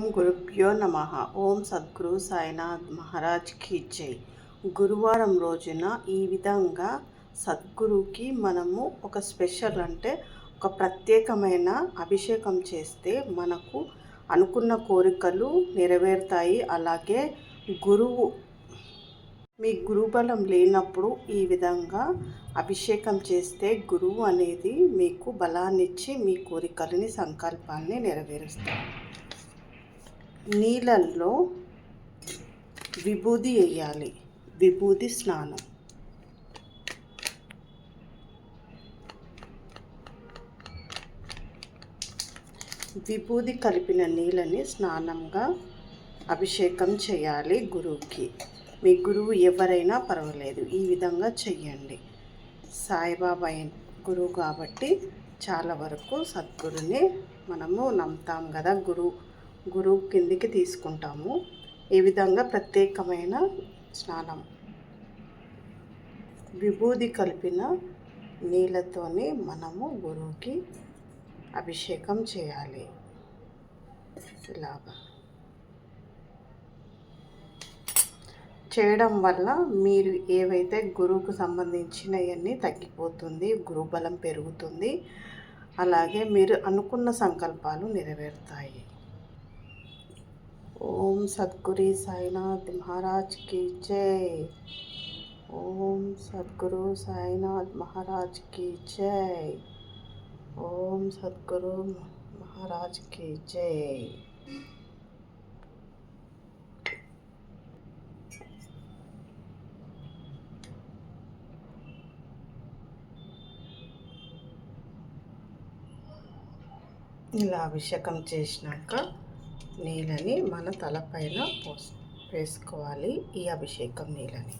ఓం గురుభ్యో నమ. ఓం సద్గురు సాయినాథ్ మహారాజ్ కీ జై. గురువారం రోజున ఈ విధంగా సద్గురుకి మనము ఒక స్పెషల్ అంటే ఒక ప్రత్యేకమైన అభిషేకం చేస్తే మనకు అనుకున్న కోరికలు నెరవేరుతాయి. అలాగే గురువు మీ గురుబలం లేనప్పుడు ఈ విధంగా అభిషేకం చేస్తే గురువు అనేది మీకు బలాన్నిచ్చి మీ కోరికలని సంకల్పాన్ని నెరవేరుస్తారు నీళ్ళల్లో విభూది వేయాలి. విభూది స్నానం. విభూది కలిపిన నీళ్ళని స్నానంగా అభిషేకం చేయాలి గురువుకి. మీ గురువు ఎవరైనా పర్వాలేదు ఈ విధంగా చెయ్యండి. సాయిబాబా గురువు కాబట్టి చాలా వరకు సద్గురుని మనము నమ్ముతాం కదా గురువు. గురువు కిందికి తీసుకుంటాము. ఈ విధంగా ప్రత్యేకమైన స్నానం? విభూది కలిపిన నీళ్ళతోనే మనము గురువుకి అభిషేకం చేయాలి. ఇలాగా చేయడం వల్ల మీరు ఏవైతే గురువుకు సంబంధించినవన్నీ తగ్గిపోతుంది గురుబలం పెరుగుతుంది అలాగే మీరు అనుకున్న సంకల్పాలు నెరవేరుతాయి. ఓం సద్గురి సాయినాథ్ మహారాజ్కి జై ఓం సద్గురు సాయినాథ్ మహారాజ్కి జై ఓం సద్గురు మహారాజ్కి జై ఇలా అభిషేకం చేసినాక నీళ్ళని మన తలపైన పోసు వేసుకోవాలి ఈ అభిషేకం నీళ్ళని.